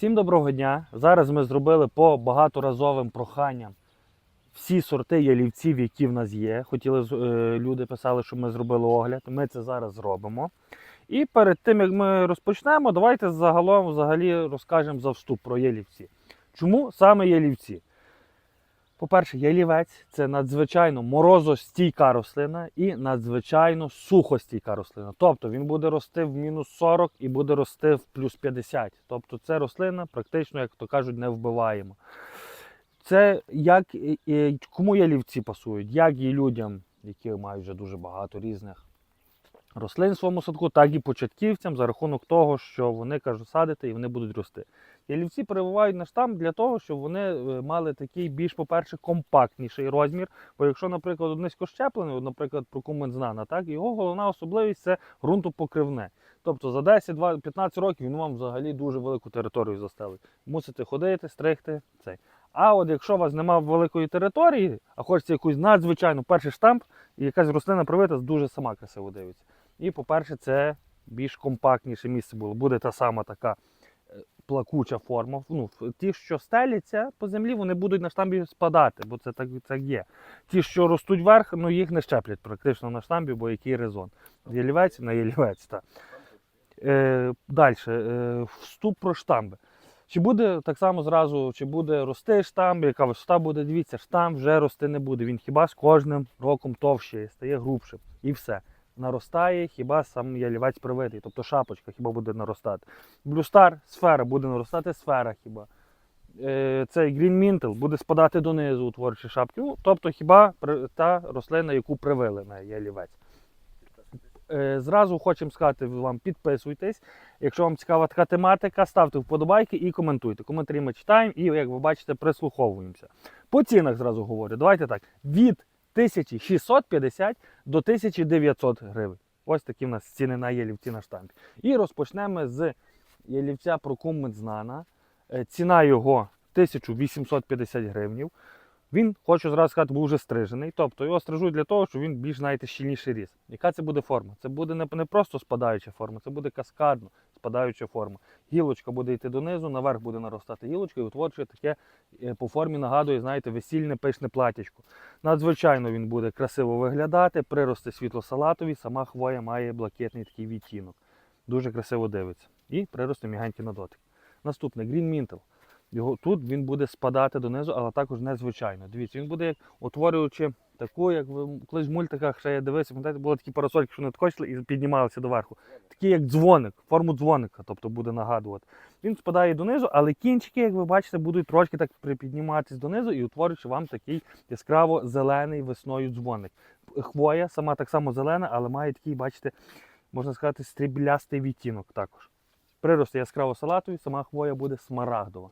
Всім доброго дня. Зараз ми зробили по багаторазовим проханням всі сорти ялівців, які в нас є. Хотіли е, люди писали, щоб ми зробили огляд. Ми це зараз зробимо. І перед тим як ми розпочнемо, давайте загалом взагалі розкажемо за вступ про ялівці. Чому саме ялівці? По-перше, ялівець це надзвичайно морозостійка рослина і надзвичайно сухостійка рослина. Тобто він буде рости в мінус 40 і буде рости в плюс 50. Тобто це рослина практично, як то кажуть, не вбиваємо. Це як кому ялівці пасують, як і людям, які мають вже дуже багато різних рослин в своєму садку, так і початківцям за рахунок того, що вони кажуть садити і вони будуть рости. Ялівці перебувають на штамп для того, щоб вони е, мали такий більш, по-перше, компактніший розмір. Бо якщо, наприклад, низькощеплений, от, наприклад, прокумен знана, так, його головна особливість це ґрунтопокривне. Тобто за 10, 20, 15 років він вам взагалі дуже велику територію застелить. Мусите ходити, стригти цей. А от якщо у вас немає великої території, а хочеться якусь надзвичайну перший штамп, і якась рослина привита дуже сама красиво дивиться. І, по-перше, це більш компактніше місце було. Буде та сама така е, плакуча форма. Ну, ті, що стеляться по землі, вони будуть на штамбі спадати, бо це так, так є. Ті, що ростуть вверх, ну їх не щеплять практично на штамбі, бо який резон. Ялівець на ялівець. Так. Е, Далі, е, вступ про штамби. Чи буде так само зразу, чи буде рости штамб, яка висота буде, дивіться, штамб вже рости не буде. Він хіба з кожним роком товщає, стає грубшим. І все. Наростає хіба сам ялівець привитий, тобто шапочка хіба буде наростати. Блюстар, сфера, буде наростати сфера хіба. Е, Цей Mintle буде спадати донизу у творчі шапки. Ну, тобто хіба та рослина, яку привили на ялівець. Е, Зразу хочемо сказати вам, підписуйтесь. Якщо вам цікава така тематика, ставте вподобайки і коментуйте. Коментарі ми читаємо і, як ви бачите, прислуховуємося. По цінах зразу говорю. Давайте так: від 1650 до 1900 гривень. Ось такі в нас ціни на ялівці на штампі. І розпочнемо з ялівця Прокумент знана. Е, Ціна його 1850 гривнів. Він, хочу зразу сказати, був вже стрижений. Тобто його стрижуть для того, щоб він більш, знаєте, щільніший ріс. Яка це буде форма? Це буде не просто спадаюча форма, це буде каскадно спадаюча форма. Гілочка буде йти донизу, наверх буде наростати гілочка і утворює таке е, по формі нагадує, знаєте, весільне пишне платячко. Надзвичайно він буде красиво виглядати, прирости світло-салатові, сама хвоя має блакитний такий відтінок. Дуже красиво дивиться. І прирости мігенькі на дотик. Наступне Green Mintle. Його, тут він буде спадати донизу, але також незвичайно. Дивіться, він буде як утворюючи таку, як ви колись в мультиках ще я дивився, пам'ятаєте, були такі парасольки, що не ткочили і піднімалися доверху. Такі як дзвоник, форму дзвоника, тобто буде нагадувати. Він спадає донизу, але кінчики, як ви бачите, будуть трошки так припідніматись донизу і утворюючи вам такий яскраво зелений весною дзвоник. Хвоя сама так само зелена, але має такий, бачите, можна сказати, стріблястий відтінок також. Прирости яскраво салатові, сама хвоя буде смарагдова.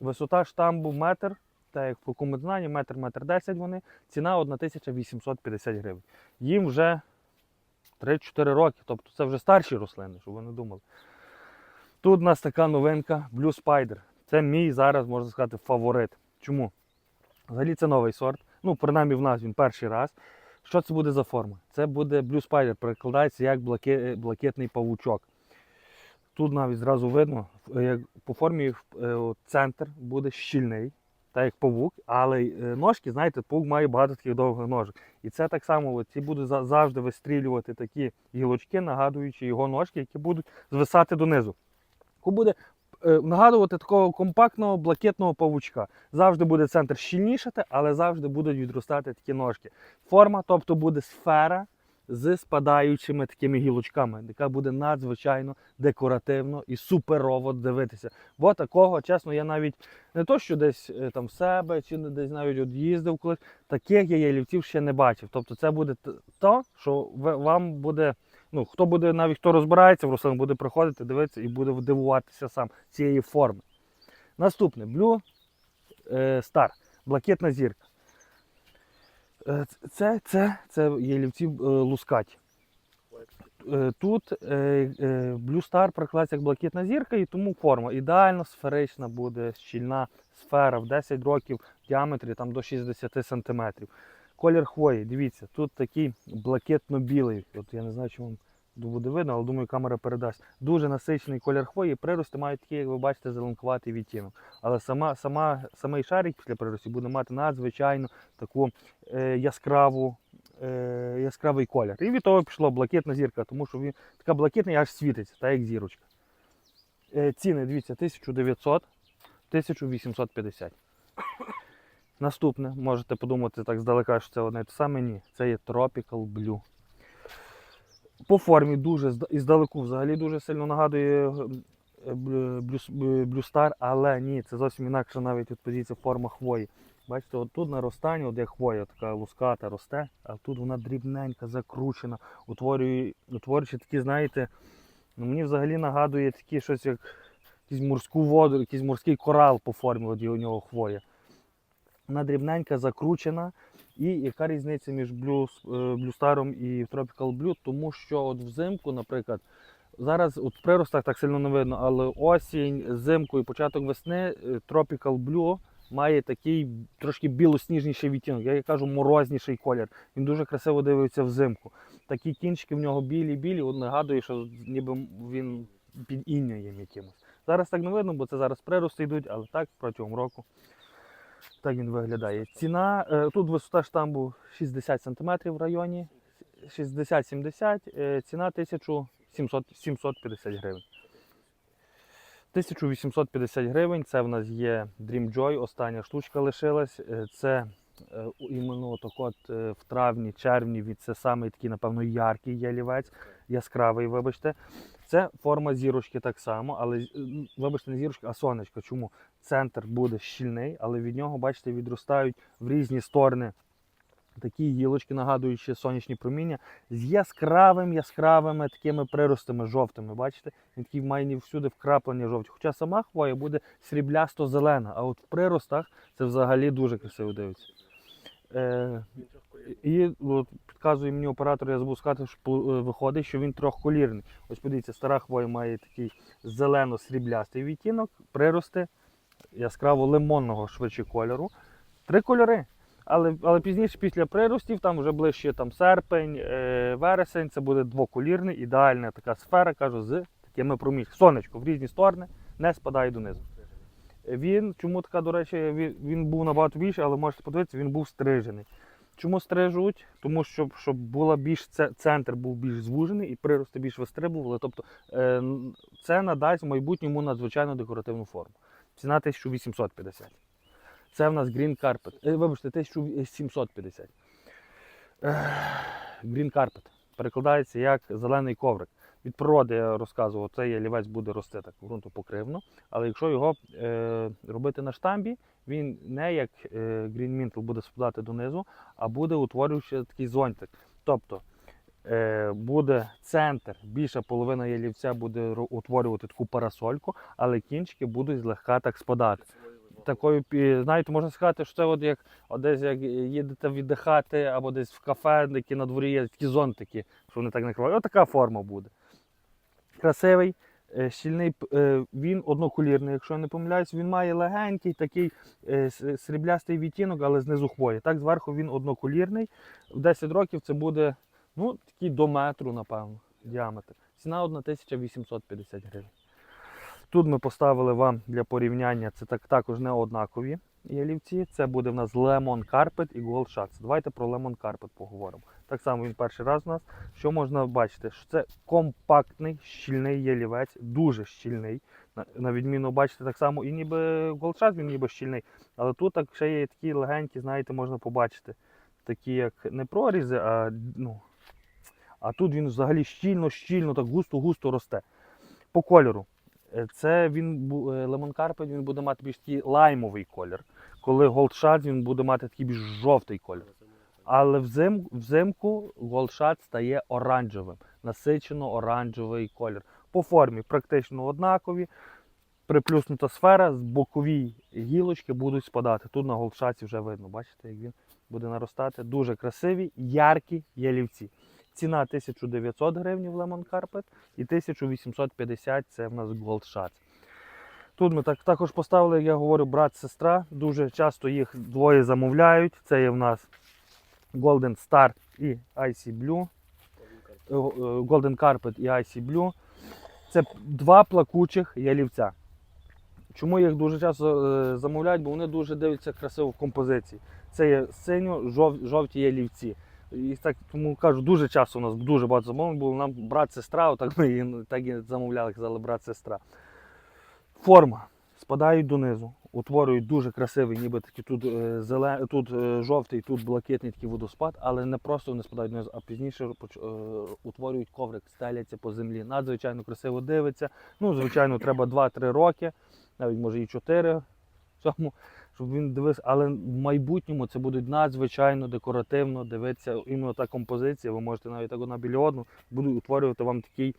Висота штамбу метр, так як по кумедзнанні, метр, метр 10 вони. Ціна 1850 гривень. Їм вже 3-4 роки, тобто це вже старші рослини, щоб ви не думали. Тут у нас така новинка Blue Spider. Це мій зараз, можна сказати, фаворит. Чому? Взагалі це новий сорт. Ну, принаймні в нас він перший раз. Що це буде за форма? Це буде Blue Spider, перекладається як блакитний павучок. Тут навіть зразу видно, е, як по формі е, центр буде щільний, так як павук, але е, ножки, знаєте, павук має багато таких довгих ножок. І це так само, ці будуть завжди вистрілювати такі гілочки, нагадуючи його ножки, які будуть звисати донизу. Буде нагадувати такого компактного блакитного павучка. Завжди буде центр щільнішати, але завжди будуть відростати такі ножки. Форма, тобто буде сфера з спадаючими такими гілочками, яка буде надзвичайно декоративно і суперово дивитися. Бо такого, чесно, я навіть не то, що десь е, там в себе, чи не десь навіть от їздив колись, таких я ялівців ще не бачив. Тобто це буде то, що вам буде. Ну, хто буде, навіть хто розбирається в рослинах, буде приходити, дивитися і буде дивуватися сам цієї форми. Наступне Blue е, Star, блакитна зірка. Е, Це, це, це ялівці лускать. Е, Тут е, е, Blue Star прикладається як блакитна зірка, і тому форма ідеально сферична буде, щільна сфера в 10 років в діаметрі там, до 60 см. Колір хвої, дивіться, тут такий блакитно-білий. От я не знаю, чи вам буде видно, але думаю, камера передасть. Дуже насичений колір хвої. Прирости мають такий, як ви бачите, зеленкуватий відтінок. Але сама, сама, самий шарик після приростів буде мати надзвичайно таку е, яскраву, е, яскравий колір. І від того пішла блакитна зірка, тому що він така блакитна і аж світиться, так як зірочка. Е, ціни, дивіться, 1900, 1850. Наступне, можете подумати так здалека, що це одне те саме. Ні, це є Tropical Blue. По формі дуже зда- і здалеку взагалі дуже сильно нагадує е, Blue Star, але ні, це зовсім інакше навіть от позиція форма хвої. Бачите, от тут наростання, от як хвоя така луската росте, а тут вона дрібненька, закручена, утворює, утворюючи такі, знаєте, ну мені взагалі нагадує такі щось як якусь морську воду, якийсь морський корал по формі от у нього хвоя. Вона дрібненька, закручена. І яка різниця між Blue, е, Star і Tropical Blue? Тому що от взимку, наприклад, зараз от в приростах так сильно не видно, але осінь, зимку і початок весни е, Tropical Blue має такий трошки білосніжніший відтінок. Я кажу морозніший колір. Він дуже красиво дивиться взимку. Такі кінчики в нього білі-білі, от нагадує, що ніби він під інняєм якимось. Зараз так не видно, бо це зараз прирости йдуть, але так протягом року. Так він виглядає. Ціна, е, тут висота штамбу 60 см в районі, 60-70, е, ціна 1700, 750 гривень. 1850 гривень, це в нас є Dream Joy, остання штучка лишилась. Е, Це іменно так от в травні, червні, це саме такий, напевно, яркий ялівець, яскравий, вибачте. Це форма зірочки так само, але вибачте, не зірочка, а сонечко. Чому? Центр буде щільний, але від нього, бачите, відростають в різні сторони такі гілочки, нагадуючи сонячні проміння, з яскравим, яскравими такими приростами жовтими. Бачите? Він такий має всюди вкраплення жовті. Хоча сама хвоя буде сріблясто-зелена, а от в приростах це взагалі дуже красиво дивиться. Е, і от, підказує мені оператор, я забув сказати, що е, виходить, що він трьохколірний. Ось подивіться, стара хвоя має такий зелено-сріблястий відтінок, прирости яскраво лимонного швидше кольору. Три кольори. Але, але пізніше, після приростів, там вже ближче там, серпень, е, вересень, це буде двоколірний, ідеальна така сфера, кажу, з такими проміжками. Сонечко в різні сторони не спадає донизу. Він, чому така, до речі, він, був набагато більший, але можете подивитися, він був стрижений. Чому стрижуть? Тому що щоб була більш центр був більш звужений і прирости більш вистрибували. Тобто е, це надасть в майбутньому надзвичайно декоративну форму. Ціна 1850. Це в нас Green Carpet. Е, вибачте, 1750. Ех, Green Carpet. Перекладається як зелений коврик. Від природи я розказував, цей ялівець буде рости так ґрунтопокривно. Але якщо його е, робити на штамбі, він не як е, Mintle буде спадати донизу, а буде утворюючи такий зонтик. Тобто е, буде центр, більша половина ялівця буде утворювати таку парасольку, але кінчики будуть злегка так спадати. Такою, знаєте, можна сказати, що це от як от десь як їдете віддихати або десь в кафе, які на дворі є такі зонтики, що вони так накривають. Ось така форма буде. Красивий, е, щільний, е, він однокулірний, якщо я не помиляюсь, він має легенький такий е, сріблястий відтінок, але знизу хвої. Так, зверху він однокулірний. В 10 років це буде ну, такий до метру, напевно, діаметр. Ціна 1850 гривень. Тут ми поставили вам для порівняння, це так, також не однакові ялівці. Це буде в нас Lemon Carpet і Gold Shots. Давайте про Lemon Carpet поговоримо. Так само він перший раз у нас. Що можна бачити? Що це компактний, щільний ялівець, дуже щільний. На, відміну, бачите, так само і ніби Shots, він ніби щільний. Але тут так ще є такі легенькі, знаєте, можна побачити. Такі як не прорізи, а ну. А тут він взагалі щільно, щільно, так густо-густо росте. По кольору. Е, Це він е, Lemon він буде мати більш такий лаймовий колір. Коли Shot, він буде мати такий більш жовтий колір. Але взим, взимку Shot стає оранжевим, насичено оранжевий колір. По формі практично однакові. Приплюснута сфера, з бокові гілочки будуть спадати. Тут на Shot вже видно, бачите, як він буде наростати. Дуже красиві, яркі ялівці. Ціна 1900 гривень в Lemon Carpet і 1850 це в нас Shots. Тут ми так, також поставили, як я говорю, брат-сестра. Дуже часто їх двоє замовляють. Це є в нас Golden Star і Icy Blue. е, Golden Carpet і Icy Blue. Це два плакучих ялівця. Чому їх дуже часто е, замовляють? Бо вони дуже дивляться красиво в композиції. Це є синьо жов, жовті ялівці. І так тому кажу, дуже часто у нас дуже багато замовлень було. Нам брат-сестра, отак ми так і замовляли, казали брат-сестра. Форма. Спадають донизу, утворюють дуже красивий, ніби такі тут, е, тут е, жовтий, тут блакитний такий водоспад, але не просто вони спадають донизу, а пізніше е, утворюють коврик, стеляться по землі. Надзвичайно красиво дивиться. Ну, звичайно, треба 2-3 роки, навіть може і 4 цьому, щоб він дивився. Але в майбутньому це буде надзвичайно декоративно дивитися. Іменно та композиція, ви можете навіть так одна біля одну, буде утворювати вам такий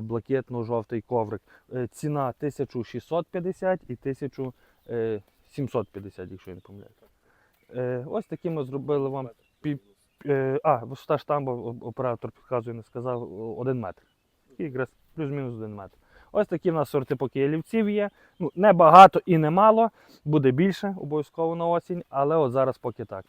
блакитно-жовтий коврик. Е, Ціна 1650 і 1750, якщо я не помиляюсь. Е, Ось такі ми зробили вам. Е, А, висота штамба оператор підказує, не сказав, один метр. Якраз плюс-мінус один метр. Ось такі в нас сорти поки ялівців є. Ну, не багато і не мало. Буде більше обов'язково на осінь, але от зараз поки так.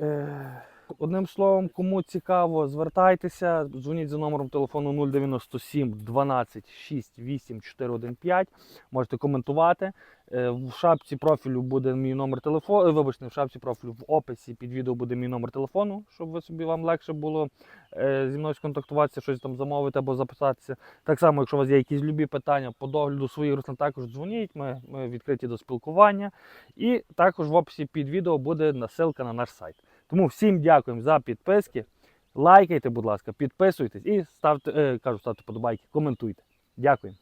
Е, Одним словом, кому цікаво, звертайтеся, дзвоніть за номером телефону 097 12 68 415. Можете коментувати. Е, В шапці профілю буде мій номер телефону. Вибачте, в шапці профілю в описі під відео буде мій номер телефону, щоб ви собі вам легше було е, зі мною сконтактуватися, щось там замовити або записатися. Так само, якщо у вас є якісь любі питання по догляду своїх рослин, також дзвоніть. Ми, ми відкриті до спілкування. І також в описі під відео буде насилка на наш сайт. Тому всім дякуємо за підписки. Лайкайте, будь ласка, підписуйтесь і ставте, е, кажу, ставте подобайки, коментуйте. Дякую.